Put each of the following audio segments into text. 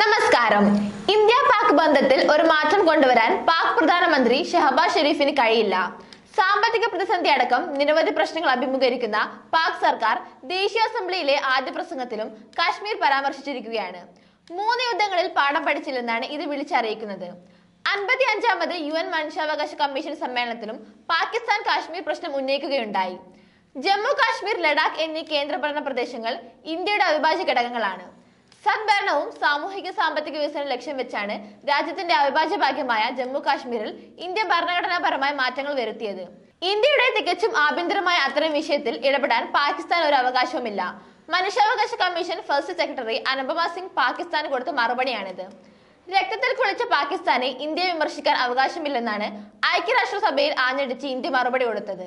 നമസ്കാരം. ഇന്ത്യ പാക് ബന്ധത്തിൽ ഒരു മാറ്റം കൊണ്ടുവരാൻ പാക് പ്രധാനമന്ത്രി ഷഹബാസ് ഷെരീഫിന് കഴിയില്ല. സാമ്പത്തിക പ്രതിസന്ധി അടക്കം നിരവധി പ്രശ്നങ്ങൾ അഭിമുഖീകരിക്കുന്ന പാക് സർക്കാർ ദേശീയ അസംബ്ലിയിലെ ആദ്യ പ്രസംഗത്തിലും കാശ്മീർ പരാമർശിച്ചിരിക്കുകയാണ്. മൂന്ന് യുദ്ധങ്ങളിൽ പാഠം പഠിച്ചില്ലെന്നാണ് ഇത് വിളിച്ചറിയിക്കുന്നത്. അൻപത്തി അഞ്ചാമത് യു എൻ മനുഷ്യാവകാശ കമ്മീഷൻ സമ്മേളനത്തിലും പാകിസ്ഥാൻ കാശ്മീർ പ്രശ്നം ഉന്നയിക്കുകയുണ്ടായി. ജമ്മു കാശ്മീർ ലഡാക്ക് എന്നീ കേന്ദ്രഭരണ പ്രദേശങ്ങൾ ഇന്ത്യയുടെ അവിഭാജ്യ ഘടകങ്ങളാണ്. സദ്ഭരണവും സാമൂഹിക സാമ്പത്തിക വികസനം ലക്ഷ്യം വെച്ചാണ് രാജ്യത്തിന്റെ അവിഭാജ്യ ഭാഗ്യമായ ജമ്മു കാശ്മീരിൽ ഇന്ത്യ ഭരണഘടനാപരമായ മാറ്റങ്ങൾ വരുത്തിയത്. ഇന്ത്യയുടെ തികച്ചും ആഭ്യന്തരമായ അത്തരം വിഷയത്തിൽ ഇടപെടാൻ പാകിസ്ഥാൻ ഒരു അവകാശവുമില്ല. മനുഷ്യാവകാശ commission first secretary Anupama Singh പാകിസ്ഥാന് കൊടുത്ത മറുപടിയാണിത്. രക്തത്തിൽ കുളിച്ച പാകിസ്ഥാനെ ഇന്ത്യ വിമർശിക്കാൻ അവകാശമില്ലെന്നാണ് ഐക്യരാഷ്ട്രസഭയിൽ ആഞ്ഞടിച്ച് ഇന്ത്യ മറുപടി കൊടുത്തത്.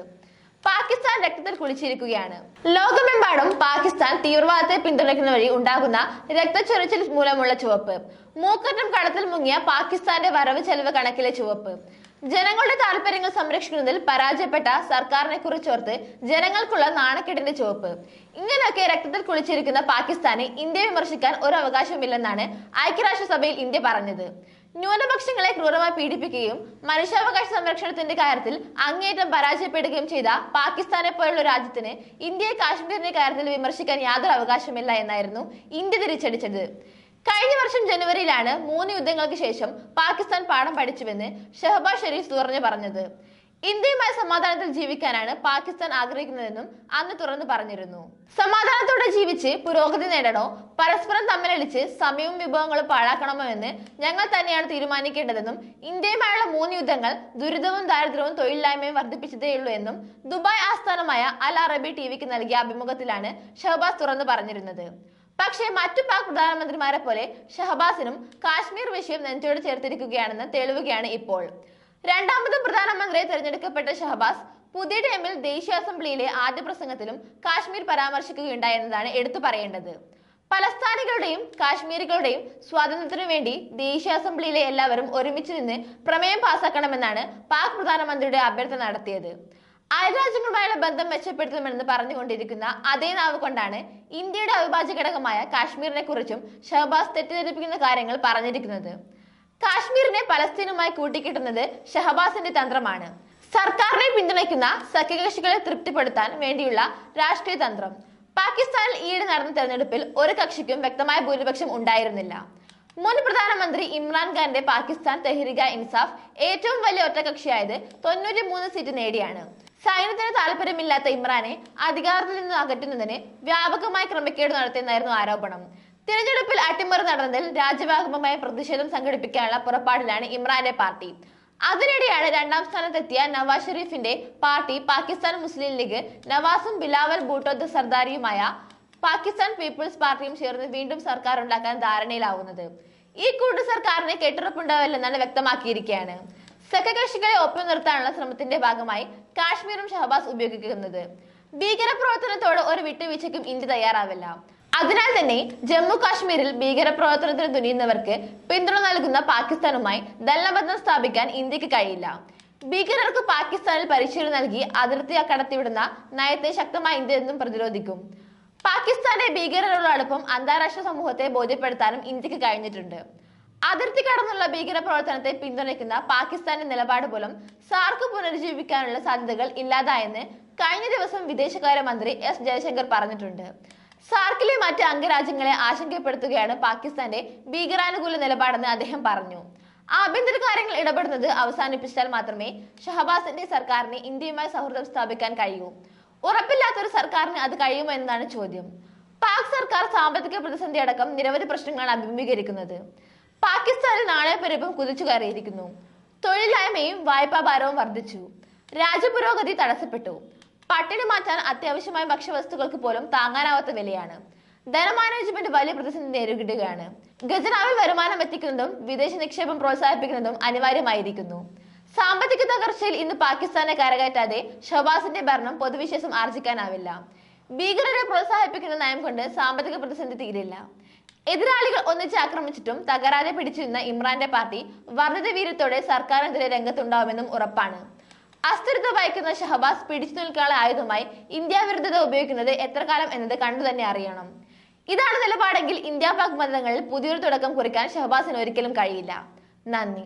പാകിസ്ഥാൻ രക്തത്തിൽ കുളിച്ചിരിക്കുകയാണ്. ലോകമെമ്പാടും പാകിസ്ഥാൻ തീവ്രവാദത്തെ പിന്തുണയ്ക്കുന്ന വഴി ഉണ്ടാകുന്ന രക്തച്ചൊരിച്ചിൽ മൂലമുള്ള ചുവപ്പ്. മൂക്കറ്റം കടത്തിൽ മുങ്ങിയ പാകിസ്ഥാന്റെ വരവ് ചെലവ് കണക്കിലെ ചുവപ്പ്. ജനങ്ങളുടെ താല്പര്യങ്ങൾ സംരക്ഷിക്കുന്നതിൽ പരാജയപ്പെട്ട സർക്കാരിനെ കുറിച്ചോർത്ത് ജനങ്ങൾക്കുള്ള നാണക്കെട്ടിന്റെ ചുവപ്പ്. ഇങ്ങനെയൊക്കെ രക്തത്തിൽ കുളിച്ചിരിക്കുന്ന പാകിസ്ഥാനെ ഇന്ത്യ വിമർശിക്കാൻ ഒരു അവകാശവുമില്ലെന്നാണ് ഐക്യരാഷ്ട്രസഭയിൽ ഇന്ത്യ പറഞ്ഞത്. ന്യൂനപക്ഷങ്ങളെ ക്രൂരമായി പീഡിപ്പിക്കുകയും മനുഷ്യാവകാശ സംരക്ഷണത്തിന്റെ കാര്യത്തിൽ അങ്ങേയറ്റം പരാജയപ്പെടുകയും ചെയ്ത പാകിസ്ഥാനെ പോലുള്ള രാജ്യത്തിന് ഇന്ത്യയെ കാശ്മീരിന്റെ കാര്യത്തിൽ വിമർശിക്കാൻ യാതൊരു അവകാശമില്ല എന്നായിരുന്നു ഇന്ത്യ തിരിച്ചടിച്ചത്. കഴിഞ്ഞ വർഷം ജനുവരിയിലാണ് മൂന്ന് യുദ്ധങ്ങൾക്ക് ശേഷം പാകിസ്ഥാൻ പാഠം പഠിച്ചുവെന്ന് ഷഹബാസ് ഷെരീഫ് തുറഞ്ഞു പറഞ്ഞത്. ഇന്ത്യയുമായി സമാധാനത്തിൽ ജീവിക്കാനാണ് പാകിസ്ഥാൻ ആഗ്രഹിക്കുന്നതെന്നും അന്ന് തുറന്നു പറഞ്ഞിരുന്നു. സമാധാനത്തോടെ ജീവിച്ച് പുരോഗതി നേടണോ? പരസ്പരം തമ്മിലടിച്ച് സമയവും വിഭവങ്ങളും പാഴാക്കണമോ എന്ന് ഞങ്ങൾ തന്നെയാണ് തീരുമാനിക്കേണ്ടതെന്നും ഇന്ത്യയുമായുള്ള മൂന്ന് യുദ്ധങ്ങൾ ദുരിതവും ദാരിദ്ര്യവും തൊഴിലില്ലായ്മയും വർദ്ധിപ്പിച്ചതേയുള്ളൂ എന്നും ദുബായ് ആസ്ഥാനമായ അൽ അറബി ടിവിക്ക് നൽകിയ അഭിമുഖത്തിലാണ് ഷഹബാസ് തുറന്നു പറഞ്ഞിരുന്നത്. പക്ഷേ മറ്റു പാക് പ്രധാനമന്ത്രിമാരെ പോലെ ഷഹബാസിനും കാശ്മീർ വിഷയം നെഞ്ചോട് ചേർത്തിരിക്കുകയാണെന്ന് തെളിവുകയാണ് ഇപ്പോൾ. രണ്ടാമതും പ്രധാനമന്ത്രിയെ തെരഞ്ഞെടുക്കപ്പെട്ട ഷഹബാസ് പുതിയ ടൈമിൽ ദേശീയ അസംബ്ലിയിലെ ആദ്യ പ്രസംഗത്തിലും കാശ്മീർ പരാമർശിക്കുകയുണ്ടായെന്നതാണ് എടുത്തു പറയേണ്ടത്. പലസ്താനികളുടെയും കാശ്മീരികളുടെയും സ്വാതന്ത്ര്യത്തിനു വേണ്ടി ദേശീയ അസംബ്ലിയിലെ എല്ലാവരും ഒരുമിച്ച് നിന്ന് പ്രമേയം പാസാക്കണമെന്നാണ് പാക് പ്രധാനമന്ത്രിയുടെ അഭ്യർത്ഥന നടത്തിയത്. അയൽരാജ്യങ്ങളുമായുള്ള ബന്ധം മെച്ചപ്പെടുത്തുമെന്ന് പറഞ്ഞുകൊണ്ടിരിക്കുന്ന അതേ നാവ് കൊണ്ടാണ് ഇന്ത്യയുടെ അവിഭാജ്യ ഘടകമായ കാശ്മീരിനെ കുറിച്ചും ഷഹബാസ് തെറ്റിദ്ധരിപ്പിക്കുന്ന കാര്യങ്ങൾ പറഞ്ഞിരിക്കുന്നത്. കാശ്മീരിനെ പലസ്തീനുമായി കൂട്ടിക്കിട്ടുന്നത് ഷഹബാസിന്റെ തന്ത്രമാണ്. സർക്കാരിനെ പിന്തുണയ്ക്കുന്ന സഖ്യകക്ഷികളെ തൃപ്തിപ്പെടുത്താൻ വേണ്ടിയുള്ള രാഷ്ട്രീയ തന്ത്രം. പാകിസ്ഥാനിൽ ഈയിടെ നടന്ന തെരഞ്ഞെടുപ്പിൽ ഒരു കക്ഷിക്കും വ്യക്തമായ ഭൂരിപക്ഷം ഉണ്ടായിരുന്നില്ല. മുൻ പ്രധാനമന്ത്രി ഇമ്രാൻഖാന്റെ പാകിസ്ഥാൻ തെഹ്രിക ഇൻസാഫ് ഏറ്റവും വലിയ ഒറ്റകക്ഷിയായത് തൊണ്ണൂറ്റി മൂന്ന് സീറ്റ് നേടിയാണ്. സൈന്യത്തിന് താല്പര്യമില്ലാത്ത ഇമ്രാനെ അധികാരത്തിൽ നിന്ന് അകറ്റുന്നതിന് വ്യാപകമായ ക്രമക്കേട് നടത്തിയെന്നായിരുന്നു ആരോപണം. തിരഞ്ഞെടുപ്പിൽ അട്ടിമറി നടന്നതിൽ രാജ്യവ്യാപകമായ പ്രതിഷേധം സംഘടിപ്പിക്കാനുള്ള പുറപ്പാടിലാണ് ഇമ്രാന്റെ പാർട്ടി. അതിനിടെയാണ് രണ്ടാം സ്ഥാനത്തെത്തിയ നവാസ് ഷെരീഫിന്റെ പാർട്ടി പാകിസ്ഥാൻ മുസ്ലിം ലീഗ് നവാസും ബിലാവൽ ഭൂട്ടോ സർദാരിയുമായ പാകിസ്ഥാൻ പീപ്പിൾസ് പാർട്ടിയും ചേർന്ന് വീണ്ടും സർക്കാർ ഉണ്ടാക്കാൻ ധാരണയിലാവുന്നത്. ഈ കൂട്ടു സർക്കാരിന് കെട്ടുറപ്പുണ്ടാവില്ലെന്നാണ് വ്യക്തമാക്കിയിരിക്കുകയാണ് സഖ്യകക്ഷികളെ ഒപ്പം നിർത്താനുള്ള ശ്രമത്തിന്റെ ഭാഗമായി കാശ്മീരും ഷഹബാസ് ഉപയോഗിക്കുന്നത്. ഭീകരപ്രവർത്തനത്തോട് ഒരു വിട്ടുവീഴ്ചയ്ക്കും ഇന്ത്യ തയ്യാറാവില്ല. അതിനാൽ തന്നെ ജമ്മു കാശ്മീരിൽ ഭീകരപ്രവർത്തനത്തിന് തുനിയുന്നവർക്ക് പിന്തുണ നൽകുന്ന പാകിസ്ഥാനുമായി ദല്ലബന്ധം സ്ഥാപിക്കാൻ ഇന്ത്യയ്ക്ക് കഴിയില്ല. ഭീകരർക്ക് പാകിസ്ഥാനിൽ പരിശീലനം നൽകി അതിർത്തി കടത്തിവിടുന്ന നയത്തെ ശക്തമായി ഇന്ത്യ എന്നും പ്രതിരോധിക്കും. പാകിസ്ഥാന്റെ ഭീകരരോടൊപ്പം അന്താരാഷ്ട്ര സമൂഹത്തെ ബോധ്യപ്പെടുത്താനും ഇന്ത്യയ്ക്ക് കഴിഞ്ഞിട്ടുണ്ട്. അതിർത്തി കടന്നുള്ള ഭീകരപ്രവർത്തനത്തെ പിന്തുണയ്ക്കുന്ന പാകിസ്ഥാന്റെ നിലപാട് പോലും സാർക്ക് പുനരുജ്ജീവിക്കാനുള്ള സാധ്യതകൾ ഇല്ലാതായെന്ന് കഴിഞ്ഞ ദിവസം വിദേശകാര്യമന്ത്രി എസ് ജയശങ്കർ പറഞ്ഞിട്ടുണ്ട്. സാർക്കിലെ മറ്റ് അംഗരാജ്യങ്ങളെ ആശങ്കപ്പെടുത്തുകയാണ് പാകിസ്ഥാന്റെ ഭീകരാനുകൂല നിലപാടെന്ന് അദ്ദേഹം പറഞ്ഞു. ആഭ്യന്തര കാര്യങ്ങൾ ഇടപെടുന്നത് അവസാനിപ്പിച്ചാൽ മാത്രമേ ഷഹബാസിന്റെ സർക്കാരിന് ഇന്ത്യയുമായി സൗഹൃദം സ്ഥാപിക്കാൻ കഴിയൂ. ഉറപ്പില്ലാത്തൊരു സർക്കാരിന് അത് കഴിയുമോ എന്നതാണ് ചോദ്യം. പാക് സർക്കാർ സാമ്പത്തിക പ്രതിസന്ധി അടക്കം നിരവധി പ്രശ്നങ്ങളാണ് അഭിമുഖീകരിക്കുന്നത്. പാകിസ്ഥാനിൽ നാണയപ്പെരുപ്പം കുതിച്ചു കയറിയിരിക്കുന്നു. തൊഴിലില്ലായ്മയും വായ്പാ ഭാരവും വർദ്ധിച്ചു. രാജ്യപുരോഗതി തടസ്സപ്പെട്ടു. പട്ടിണി മാറ്റാൻ അത്യാവശ്യമായ ഭക്ഷ്യവസ്തുക്കൾക്ക് പോലും താങ്ങാനാവാത്ത വിലയാണ്. ധനമാനേജ്മെന്റ് വലിയ പ്രതിസന്ധി നേരിടുകയാണ്. ഖജനാവിൽ വരുമാനം എത്തിക്കുന്നതും വിദേശ നിക്ഷേപം പ്രോത്സാഹിപ്പിക്കുന്നതും അനിവാര്യമായിരിക്കുന്നു. സാമ്പത്തിക തകർച്ചയിൽ ഇന്ന് പാകിസ്ഥാനെ കരകയറ്റാതെ ഷവാസിന്റെ ഭരണം പൊതുവിശ്വാസം ആർജിക്കാനാവില്ല. ഭീകരരെ പ്രോത്സാഹിപ്പിക്കുന്ന നയം കൊണ്ട് സാമ്പത്തിക പ്രതിസന്ധി തീരില്ല. എതിരാളികൾ ഒന്നിച്ച് ആക്രമിച്ചിട്ടും തകരാതെ പിടിച്ചിരുന്ന ഇമ്രാന്റെ പാർട്ടി വർദ്ധിത വീര്യത്തോടെ സർക്കാരിനെതിരെ രംഗത്തുണ്ടാവുമെന്നും ഉറപ്പാണ്. അസ്ഥിരത വഹിക്കുന്ന ഷഹബാസ് പിടിച്ചു നിൽക്കാനുള്ള ആയുധമായി ഇന്ത്യ വിരുദ്ധത ഉപയോഗിക്കുന്നത് എത്ര കാലം എന്നത് കണ്ടു തന്നെ അറിയണം. ഇതാണ് നിലപാടെങ്കിൽ ഇന്ത്യ പാക് ബന്ധങ്ങളിൽ പുതിയൊരു തുടക്കം കുറിക്കാൻ ഷഹബാസിന് ഒരിക്കലും കഴിയില്ല. നന്ദി.